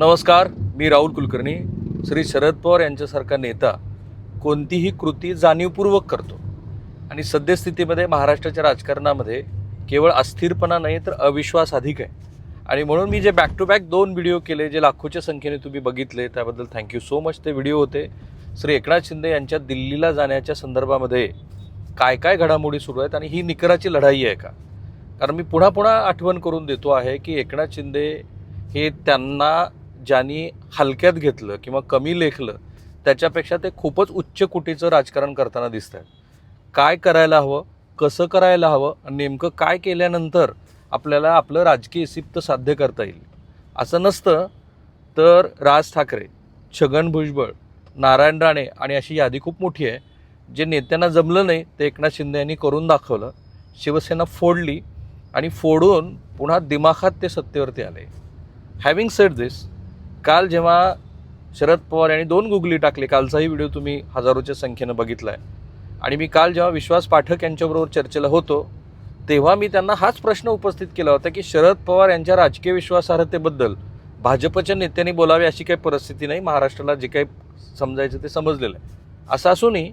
नमस्कार मी राहुल कुलकर्णी. श्री शरद पवार यांच्यासारखा नेता कोणतीही कृती जाणीवपूर्वक करतो आणि सद्यस्थितीमध्ये महाराष्ट्राच्या राजकारणामध्ये केवळ अस्थिरपणा नाही तर अविश्वास अधिक आहे. आणि म्हणून मी जे बॅक टू बॅक दोन व्हिडिओ केले जे लाखोच्या संख्येने तुम्ही बघितले त्याबद्दल थँक्यू सो मच ते व्हिडिओ होते श्री एकनाथ शिंदे यांच्या दिल्लीला जाण्याच्या संदर्भामध्ये काय काय घडामोडी सुरू आहेत आणि ही निकराची लढाई आहे का? कारण मी पुन्हा पुन्हा आठवण करून देतो आहे की एकनाथ शिंदे हे त्यांना ज्यांनी हलक्यात घेतलं किंवा कमी लेखलं त्याच्यापेक्षा ते खूपच उच्च कुटीचं राजकारण करताना दिसत आहेत काय करायला हवं कसं करायला हवं आणि नेमकं काय केल्यानंतर आपल्याला आपलं राजकीय सिप्त साध्य करता येईल? असं नसतं तर राज ठाकरे छगन भुजबळ नारायण राणे आणि अशी यादी खूप मोठी आहे जे नेत्यांना जमलं नाही ते एकनाथ शिंदे यांनी करून दाखवलं शिवसेना फोडली आणि फोडून पुन्हा दिमाखात ते सत्तेवरती आले. हॅव्हिंग सेड दिस काल जेव्हा शरद पवार यांनी दोन गुगली टाकले कालचाही व्हिडिओ तुम्ही हजारोच्या संख्येनं बघितला आहे आणि मी काल जेव्हा विश्वास पाठक यांच्याबरोबर चर्चेला होतो तेव्हा मी त्यांना हाच प्रश्न उपस्थित केला होता की शरद पवार यांच्या राजकीय विश्वासार्हतेबद्दल भाजपच्या नेत्यांनी बोलावे अशी काही परिस्थिती नाही महाराष्ट्राला जे काही समजायचं ते समजलेलं आहे. असं असूनही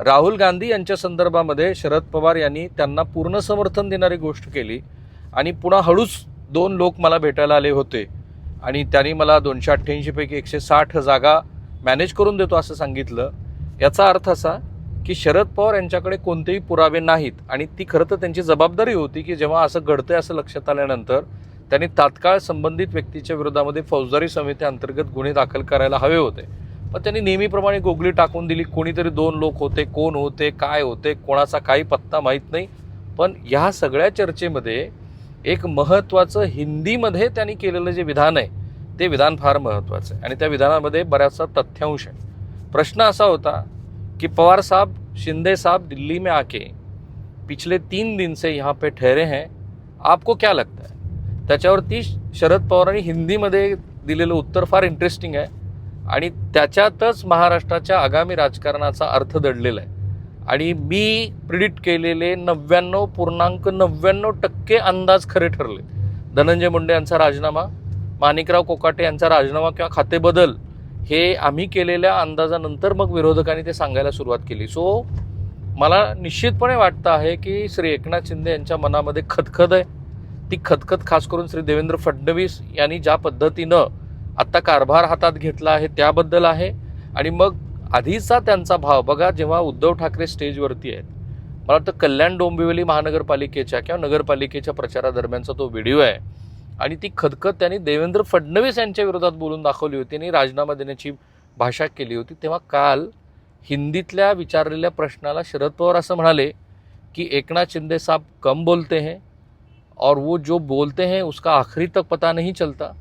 राहुल गांधी यांच्या संदर्भामध्ये शरद पवार यांनी त्यांना पूर्ण समर्थन देणारी गोष्ट केली आणि पुन्हा हळूच दोन लोक मला भेटायला आले होते. आणि त्यांनी मला दोनशे अठ्ठ्याऐंशीपैकी एकशे साठ जागा मॅनेज करून देतो असं सांगितलं. याचा अर्थ असा की शरद पवार यांच्याकडे कोणतेही पुरावे नाहीत आणि ती खरं तर त्यांची जबाबदारी होती की जेव्हा असं घडतंय असं लक्षात आल्यानंतर त्यांनी तात्काळ संबंधित व्यक्तीच्या विरोधामध्ये फौजदारी समिती अंतर्गत गुन्हे दाखल करायला हवे होते. पण त्यांनी नेहमीप्रमाणे गोगली टाकून दिली कोणीतरी दोन लोक होते कोण होते काय होते कोणाचा काही पत्ता माहीत नाही. पण ह्या सगळ्या चर्चेमध्ये एक महत्त्वाचं हिंदीमध्ये त्यांनी केलेलं जे विधान आहे ते विधान फार महत्त्वाचं आहे. आणि त्या विधानामध्ये बऱ्याचसा तथ्यांश आहे प्रश्न असा होता कि पवार साहब शिंदे साहब दिल्ली में आके पिछले तीन दिन से यहाँ पे ठहरे हैं आपको क्या लगता है? त्याच्यावरती शरद पवारांनी हिंदीमध्ये दिलेलं उत्तर फार इंटरेस्टिंग आहे. आणि त्याच्यातच महाराष्ट्राच्या आगामी राजकारणाचा अर्थ दडलेला आहे. आणि मी प्रिडिक्ट केलेले नव्याण्णव पूर्णांक नव्याण्णव टक्के अंदाज खरे ठरले. धनंजय मुंडे यांचा राजीनामा माणिकराव कोकाटे यांचा राजीनामा किंवा खाते बदल हे आम्ही केलेल्या अंदाजानंतर मग विरोधकांनी ते सांगायला सुरुवात केली. सो मला निश्चितपणे वाटतं आहे की श्री एकनाथ शिंदे यांच्या मनामध्ये खतखत आहे. ती खतखत खास करून श्री देवेंद्र फडणवीस यांनी ज्या पद्धतीनं आत्ता कारभार हातात घेतला आहे त्याबद्दल आहे. आणि मग आधीचा त्यांचा भाव बघा जेव्हा उद्धव ठाकरे स्टेजवरती आहेत. मला वाटतं कल्याण डोंबिवली महानगरपालिकेच्या किंवा नगरपालिकेच्या प्रचारादरम्यानचा तो व्हिडिओ आहे. आणि ती खदखत त्यांनी देवेंद्र फडणवीस यांच्या विरोधात बोलून दाखवली होती आणि राजीनामा देण्याची भाषा केली होती. तेव्हा काल हिंदीतल्या विचारलेल्या प्रश्नाला शरद पवार असं म्हणाले की एकनाथ शिंदे साहब कम बोलते हैं और वो जो बोलते हैं उसका आखिरी तक पता नहीं चलता.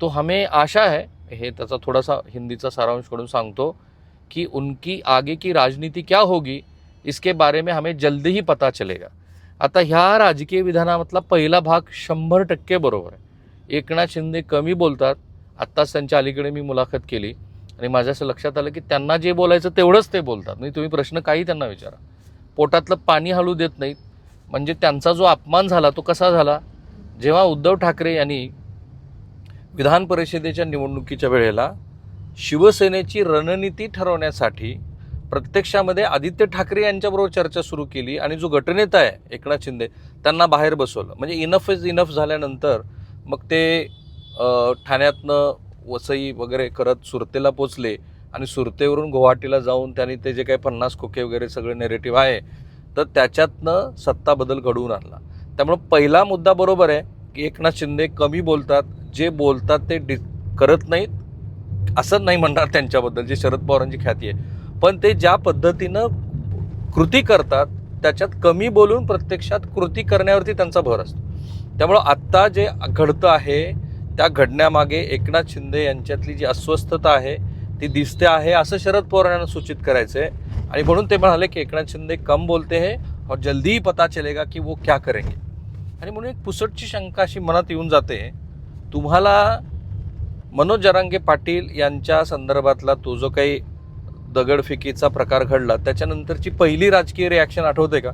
तो हमें आशा है हे त्याचा थोडासा हिंदीचा सारांश करून सांगतो कि उनकी आगे की राजनीति क्या होगी इसके बारे में हमें जल्दी ही पता चलेगा। आता ह्या राजकीय विधानामधला पहिला भाग शंभर टक्के बरोबर आहे. एकनाथ शिंदे कमी बोलतात आत्ताच त्यांच्या अलीकडे मी मुलाखत केली आणि माझ्या असं लक्षात आलं की त्यांना जे बोलायचं तेवढंच ते बोलतात. म्हणजे तुम्ही प्रश्न काही त्यांना विचारा. पोटातलं पाणी हलू देत नाहीत. म्हणजे त्यांचा जो अपमान झाला तो कसा झाला? जेव्हा उद्धव ठाकरे यांनी विधान परिषदेच्या निवडणुकीच्या वेळेला शिवसेनेची रणनीती ठरवण्यासाठी प्रत्यक्षामध्ये आदित्य ठाकरे यांच्याबरोबर चर्चा सुरू केली आणि जो गटनेता आहे एकनाथ शिंदे त्यांना बाहेर बसवलं. म्हणजे इनफ इज इनफ झाल्यानंतर मग ते ठाण्यातनं वसई वगैरे करत सुरतेला पोचले आणि सुरतेवरून गुवाहाटीला जाऊन त्यांनी ते जे काही पन्नास खोके वगैरे सगळे नेरेटिव्ह आहे तर त्याच्यातनं सत्ता बदल घडवून आणला. त्यामुळं पहिला मुद्दा बरोबर आहे की एकनाथ शिंदे कमी बोलतात जे बोलतात ते डि करत नाहीत. असं नाही म्हणणार त्यांच्याबद्दल जे शरद पवारांची ख्याती आहे. पण ते ज्या पद्धतीनं कृती करतात त्याच्यात कमी बोलून प्रत्यक्षात कृती करण्यावरती त्यांचा भर असतो. त्यामुळं आत्ता जे घडतं आहे त्या घडण्यामागे एकनाथ शिंदे यांच्यातली जी अस्वस्थता आहे ती दिसते आहे असं शरद पवार यांना सूचित करायचं आहे आणि म्हणून ते म्हणाले की एकनाथ शिंदे कम बोलते हे और जल्दी पता चलेगा की वो क्या करेंगे. आणि म्हणून एक पुसटची शंका अशी मनात येऊन जाते तुम्हाला मनोज जरांगे पाटील यांच्या संदर्भातला तो जो काही दगडफेकीचा प्रकार घडला त्याच्यानंतरची पहिली राजकीय रिॲक्शन आठवते का?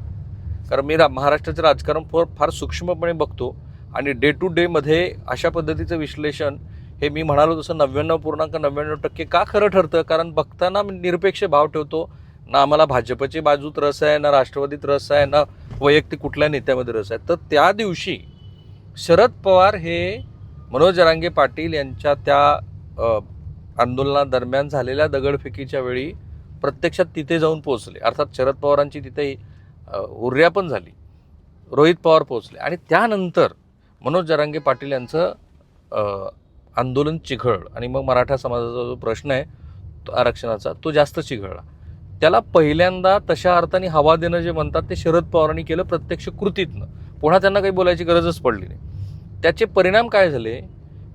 कारण मी रा महाराष्ट्राचं राजकारण फार फार सूक्ष्मपणे बघतो आणि डे टू डेमध्ये अशा पद्धतीचं विश्लेषण हे मी म्हणालो तसं नव्याण्णव पूर्णांक नव्याण्णव टक्के का खरं ठरतं? कारण बघताना मी निरपेक्ष भाव ठेवतो. ना आम्हाला भाजपची बाजूत रस आहे ना राष्ट्रवादीत रस आहे ना वैयक्तिक कुठल्या नेत्यामध्ये रस आहे. तर त्या दिवशी शरद पवार हे मनोज जरांगे पाटील यांच्या त्या आंदोलनादरम्यान झालेल्या दगडफेकीच्या वेळी प्रत्यक्षात तिथे जाऊन पोहोचले. अर्थात शरद पवारांची तिथे अ, हुर्या पण झाली. रोहित पवार पोहोचले. आणि त्यानंतर मनोज जरांगे पाटील यांचं आंदोलन चिघळलं. आणि मग मराठा समाजाचा जो प्रश्न आहे तो आरक्षणाचा तो जास्त चिघळला. त्याला पहिल्यांदा तशा अर्थाने हवा देणं जे म्हणतात ते शरद पवारांनी केलं प्रत्यक्ष कृतीतनं. पुन्हा त्यांना काही बोलायची गरजच पडली नाही. त्याचे परिणाम काय झाले?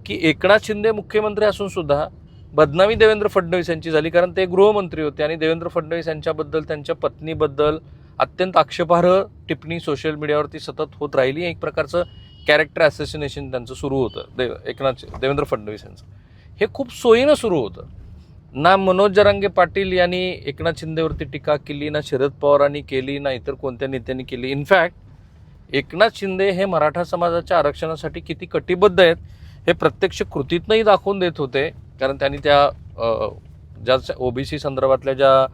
की एकनाथ शिंदे मुख्यमंत्री असून सुद्धा बदनामी देवेंद्र फडणवीस यांची झाली. कारण ते गृहमंत्री होते आणि देवेंद्र फडणवीस यांच्याबद्दल त्यांच्या पत्नीबद्दल अत्यंत आक्षेपार्ह टिप्पणी सोशल मीडियावरती सतत होत राहिली. एक प्रकारचं कॅरेक्टर असॅसिनेशन त्यांचं सुरू होतं. देव एकनाथ देवेंद्र फडणवीस यांचं. हे खूप सोयीनं सुरू होतं. ना मनोज जरांगे पाटील यांनी एकनाथ शिंदेवरती टीका केली ना शरद पवारांनी केली ना इतर कोणत्या नेत्यांनी केली. इनफॅक्ट एकनाथ शिंदे हे मराठा समाजाच्या आरक्षणासाठी किती कटिबद्ध आहेत हे प्रत्यक्ष कृतीतनंही दाखवून देत होते. कारण त्यांनी त्या ज्या ओबीसी संदर्भातल्या ज्या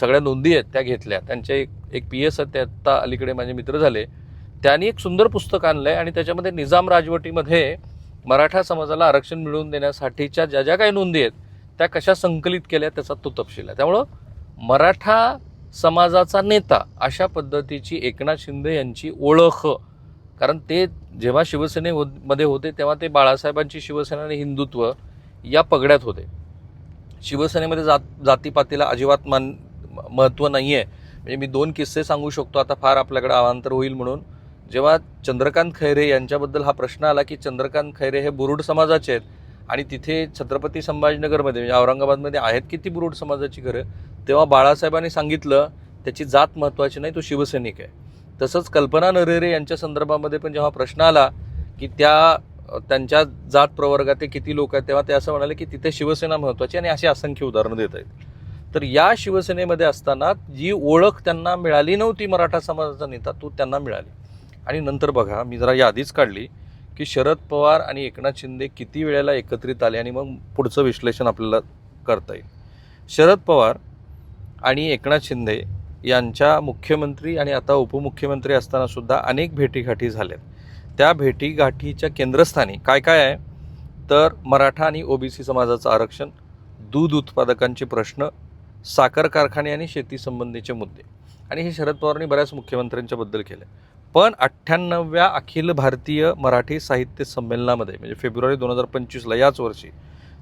सगळ्या नोंदी आहेत त्या घेतल्या. त्यांचे एक एक पी एस आहेत ते आत्ता अलीकडे माझे मित्र झाले. त्यांनी एक सुंदर पुस्तक आणलं आहे आणि त्याच्यामध्ये निजाम राजवटीमध्ये मराठा समाजाला आरक्षण मिळवून देण्यासाठीच्या ज्या ज्या काही नोंदी आहेत त्या कशा संकलित केल्या त्याचा तो तपशील आहे. त्यामुळं मराठा समाजाचा नेता अशा पद्धतीची एकनाथ शिंदे यांची ओळख. कारण ते जेव्हा शिवसेनेमध्ये हो-, होते तेव्हा ते बाळासाहेबांची शिवसेना आणि हिंदुत्व या पगड्यात होते. शिवसेनेमध्ये जात जातीपातीला अजिबात मान महत्त्व नाही आहे म्हणजे मी दोन किस्से सांगू शकतो आता फार आपल्याकडे अवांतर होईल म्हणून. जेव्हा चंद्रकांत खैरे यांच्याबद्दल हा प्रश्न आला की चंद्रकांत खैरे हे बुरुड समाजाचे आहेत आणि तिथे छत्रपती संभाजीनगरमध्ये म्हणजे औरंगाबादमध्ये आहेत किती बुरुड समाजाची घरं तेव्हा बाळासाहेबांनी सांगितलं त्याची जात महत्त्वाची नाही तो शिवसैनिक आहे. तसंच कल्पना नरेरे यांच्या संदर्भामध्ये पण जेव्हा प्रश्न आला की त्या त्यांच्या जात प्रवर्गात किती लोक आहेत तेव्हा ते असं म्हणाले की तिथे शिवसेना महत्त्वाची आणि अशी असंख्य उदाहरणं देत आहेत. तर या शिवसेनेमध्ये असताना जी ओळख त्यांना मिळाली नव्हती मराठा समाजाचा नेता तो त्यांना मिळाली. आणि नंतर बघा मी जरा यादीच काढली की शरद पवार आणि एकनाथ शिंदे किती वेळेला एकत्रित आले आणि मग पुढचं विश्लेषण आपल्याला करता येईल. शरद पवार आणि एकनाथ शिंदे यांच्या मुख्यमंत्री आणि आता उपमुख्यमंत्री असतानासुद्धा अनेक भेटीगाठी झाल्यात. त्या भेटीगाठीच्या केंद्रस्थानी काय काय आहे? तर मराठा आणि ओबीसी समाजाचं आरक्षण दूध उत्पादकांचे प्रश्न साखर कारखाने आणि शेतीसंबंधीचे मुद्दे. आणि हे शरद पवारांनी बऱ्याच मुख्यमंत्र्यांच्याबद्दल केलं पण अठ्ठ्याण्णव्या अखिल भारतीय मराठी साहित्य संमेलनामध्ये म्हणजे फेब्रुवारी दोन हजार पंचवीसला याच वर्षी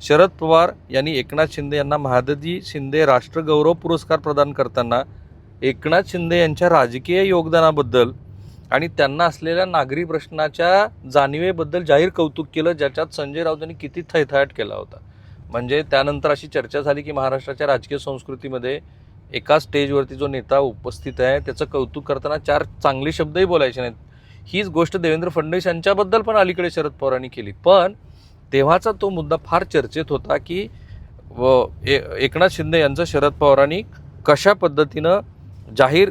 शरद पवार यांनी एकनाथ शिंदे यांना महादजी शिंदे राष्ट्रगौरव पुरस्कार प्रदान करताना एकनाथ शिंदे यांच्या राजकीय योगदानाबद्दल आणि त्यांना असलेल्या नागरी प्रश्नाच्या जाणीवेबद्दल जाहीर कौतुक केलं ज्याच्यात संजय राऊत यांनी किती थैथाट केला होता. म्हणजे त्यानंतर अशी चर्चा झाली की महाराष्ट्राच्या राजकीय संस्कृतीमध्ये एका स्टेजवरती जो नेता उपस्थित आहे त्याचं कौतुक करताना चार चांगले शब्दही बोलायचे नाहीत. हीच गोष्ट देवेंद्र फडणवीस यांच्याबद्दल पण अलीकडे शरद पवारांनी केली. पण तेव्हाचा तो मुद्दा फार चर्चेत होता की व ए- एकनाथ शिंदे यांचं शरद पवारांनी कशा पद्धतीनं जाहीर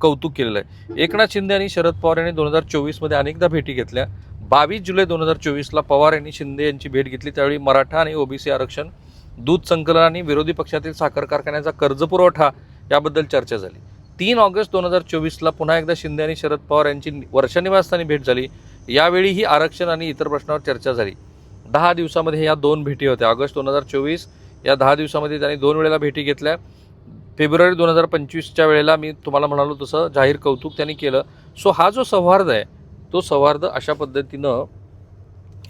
कौतुक केलेलं आहे. एकनाथ शिंदे आणि शरद पवार यांनी दोन हजार चोवीसमध्ये अनेकदा भेटी घेतल्या. बावीस जुलै दोन हजार चोवीसला पवार यांनी शिंदे यांची भेट घेतली. त्यावेळी मराठा आणि ओबीसी आरक्षण दूध संकलन आणि विरोधी पक्षातील साखर कारखान्याचा कर्ज पुरवठा याबद्दल चर्चा झाली. तीन ऑगस्ट दोन हजार चोवीसला पुन्हा एकदा शिंदे आणि शरद पवार यांची वर्षानिवासस्थानी भेट झाली. यावेळीही आरक्षण आणि इतर प्रश्नावर चर्चा झाली. दहा दिवसामध्ये या दोन भेटी होत्या. ऑगस्ट दोन हजार चोवीस या दहा दिवसामध्ये त्यांनी दोन वेळेला भेटी घेतल्या. फेब्रुवारी दोन हजार पंचवीसच्या वेळेला मी तुम्हाला म्हणालो तसं जाहीर कौतुक त्यांनी केलं. सो हा जो सौहार्द आहे तो सौहार्द अशा पद्धतीनं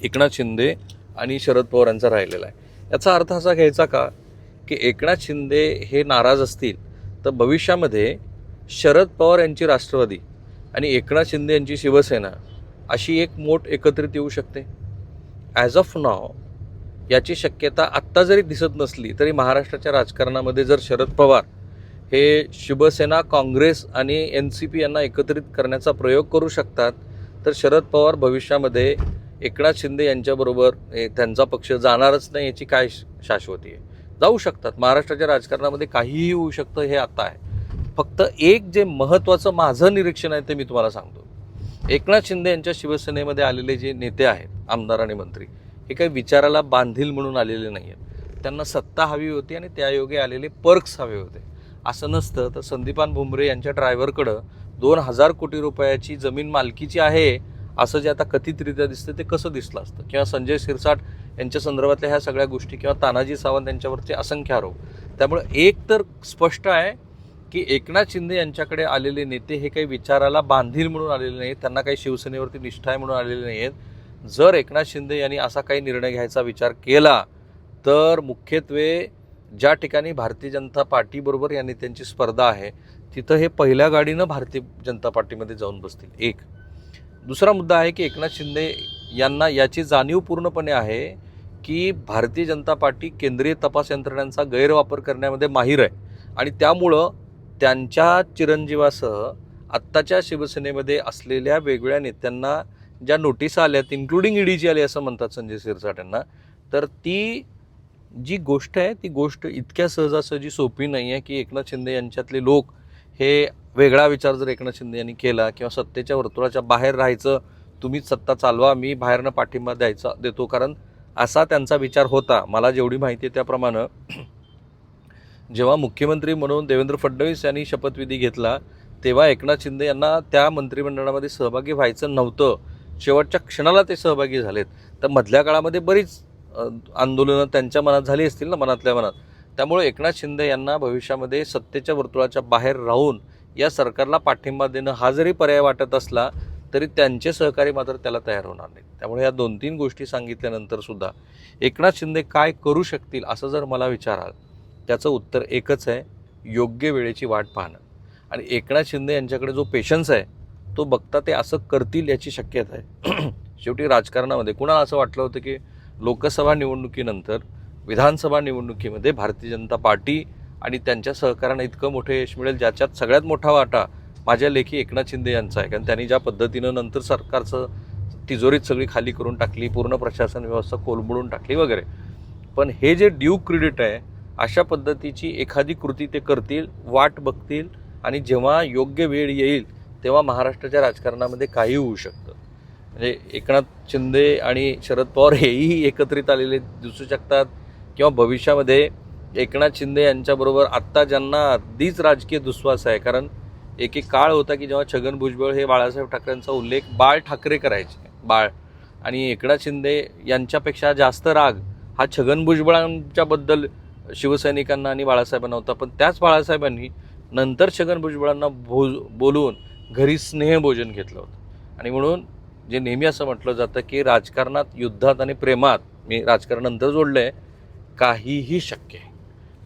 एकनाथ शिंदे आणि शरद पवार यांचा राहिलेला आहे. याचा अर्थ असा घ्यायचा का की एकनाथ शिंदे हे नाराज असतील तर भविष्यामध्ये शरद पवार यांची राष्ट्रवादी आणि एकनाथ शिंदे यांची शिवसेना अशी एक मोठ एकत्रित येऊ शकते? ॲज ऑफ नाव याची शक्यता आत्ता जरी दिसत नसली तरी महाराष्ट्राच्या राजकारणामध्ये जर शरद पवार हे शिवसेना काँग्रेस आणि एन सी पी यांना एकत्रित करण्याचा प्रयोग करू शकतात तर शरद पवार भविष्यामध्ये एकनाथ शिंदे यांच्याबरोबर त्यांचा पक्ष जाणारच नाही याची काय श- शाश्वती आहे. जाऊ शकतात. महाराष्ट्राच्या राजकारणामध्ये काहीही होऊ शकतं हे आता आहे. फक्त एक जे महत्त्वाचं माझं निरीक्षण आहे ते मी तुम्हाला सांगतो. एकनाथ शिंदे यांच्या शिवसेनेमध्ये आलेले जे नेते आहेत आमदार आणि मंत्री हे काही विचाराला बांधील म्हणून आलेले नाही आहेत त्यांना सत्ता हवी होती आणि त्यायोगे आलेले पर्क्स हवे होते. असं नसतं तर संदीपान भुमरे यांच्या ड्रायव्हरकडं दोन हजार कोटी रुपयाची जमीन मालकीची आहे असं जे आता कथितरित्या दिसतं ते कसं दिसलं असतं? किंवा संजय शिरसाट यांच्या संदर्भातल्या ह्या सगळ्या गोष्टी किंवा तानाजी सावंत यांच्यावरचे असंख्य आरोप. त्यामुळे एक तर स्पष्ट आहे की एकनाथ शिंदे यांच्याकडे आलेले नेते हे काही विचाराला बांधील म्हणून आलेले नाहीत त्यांना काही शिवसेनेवरती निष्ठा आहे म्हणून आलेले नाही आहेत जर एकनाथ शिंदे यांनी असा काही निर्णय घ्यायचा विचार केला तर मुख्यत्वे ज्या ठिकाणी भारतीय जनता पार्टीबरोबर या नेत्यांची स्पर्धा आहे तिथं हे पहिल्या गाडीनं भारतीय जनता पार्टीमध्ये जाऊन बसतील. एक. दुसरा मुद्दा आहे की एकनाथ शिंदे यांना याची जाणीव पूर्णपणे आहे की भारतीय जनता पार्टी केंद्रीय तपास यंत्रणांचा गैरवापर करण्यामध्ये माहीर आहे. आणि त्यामुळं त्यांच्या चिरंजीवासह आत्ताच्या शिवसेनेमध्ये असलेल्या वेगवेगळ्या नेत्यांना ज्या नोटिसा आल्यात इन्क्लुडिंग ईडीची आली असं म्हणतात संजय सिरसाट यांना तर ती जी गोष्ट आहे ती गोष्ट इतक्या सहजासहजी सोपी नाही आहे की एकनाथ शिंदे यांच्यातले लोक हे वेगळा विचार जर एकनाथ शिंदे यांनी केला किंवा सत्तेच्या वर्तुळाच्या बाहेर राहायचं तुम्हीच सत्ता चालवा मी बाहेरनं पाठिंबा द्यायचा देतो. कारण असा त्यांचा विचार होता. मला जेवढी माहिती आहे त्याप्रमाणे जेव्हा मुख्यमंत्री म्हणून देवेंद्र फडणवीस यांनी शपथविधी घेतला तेव्हा एकनाथ शिंदे यांना त्या मंत्रिमंडळामध्ये सहभागी व्हायचं नव्हतं. शेवटच्या क्षणाला ते सहभागी झालेत. तर मधल्या काळामध्ये बरीच आंदोलनं त्यांच्या मनात झाली असतील ना मनातल्या मनात. त्यामुळे एकनाथ शिंदे यांना भविष्यामध्ये सत्तेच्या वर्तुळाच्या बाहेर राहून या सरकारला पाठिंबा देणं हा जरी पर्याय वाटत असला तरी त्यांचे सहकारी मात्र त्याला तयार होणार नाही त्यामुळे या दोन तीन गोष्टी सांगितल्यानंतर सुद्धा एकनाथ शिंदे काय करू शकतील असं जर मला विचाराल त्याचं उत्तर एकच आहे योग्य वेळेची वाट पाहणं. आणि एकनाथ शिंदे यांच्याकडे जो पेशन्स आहे तो बघता ते असं करतील याची शक्यता आहे. शेवटी राजकारणामध्ये कुणाला असं वाटलं होतं की लोकसभा निवडणुकीनंतर विधानसभा निवडणुकीमध्ये भारतीय जनता पार्टी आणि त्यांच्या सहकारानं इतकं मोठं यश मिळेल ज्याच्यात सगळ्यात मोठा वाटा माझ्या लेखी एकनाथ शिंदे यांचा आहे. कारण त्यांनी ज्या पद्धतीनं नंतर सरकारचं तिजोरीत सगळी खाली करून टाकली पूर्ण प्रशासन व्यवस्था कोलमडून टाकली वगैरे. पण हे जे ड्यू क्रेडिट आहे अशा पद्धतीची एखादी कृती ते करतील वाट बघतील आणि जेव्हा योग्य वेळ येईल तेव्हा महाराष्ट्राच्या राजकारणामध्ये काही होऊ शकतं. म्हणजे एकनाथ शिंदे आणि शरद पवार हेही एकत्रित आलेले दिसू शकतात किंवा भविष्यामध्ये एकनाथ शिंदे यांच्याबरोबर आत्ता ज्यांना अगदीच राजकीय दुस्वास आहे कारण एक एक काळ होता की जेव्हा छगन भुजबळ हे बाळासाहेब ठाकरेंचा उल्लेख बाळ ठाकरे करायचे बाळ. आणि एकनाथ शिंदे यांच्यापेक्षा जास्त राग हा छगन भुजबळांच्याबद्दल शिवसैनिकांना आणि बाळासाहेबांना होता. पण त्याच बाळासाहेबांनी नंतर छगन भुजबळांना भोज बोलवून घरी स्नेहभोजन घेतलं होतं. आणि म्हणून जे नेहमी असं म्हटलं जातं की राजकारणात युद्धात आणि प्रेमात मी राजकारण नंतर जोडलं आहे काहीही शक्य आहे.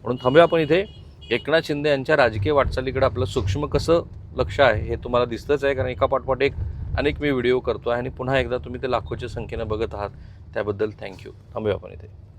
म्हणून थांबूया आपण इथे. एकनाथ शिंदे यांच्या राजकीय वाटचालीकडे आपलं सूक्ष्म कसं लक्ष आहे हे तुम्हाला दिसतंच आहे कारण एका पाठपाठ एक अनेक मी व्हिडिओ करतो आहे आणि पुन्हा एकदा तुम्ही ते लाखोच्या संख्येनं बघत आहात. त्याबद्दल थँक्यू. थांबूया आपण इथे.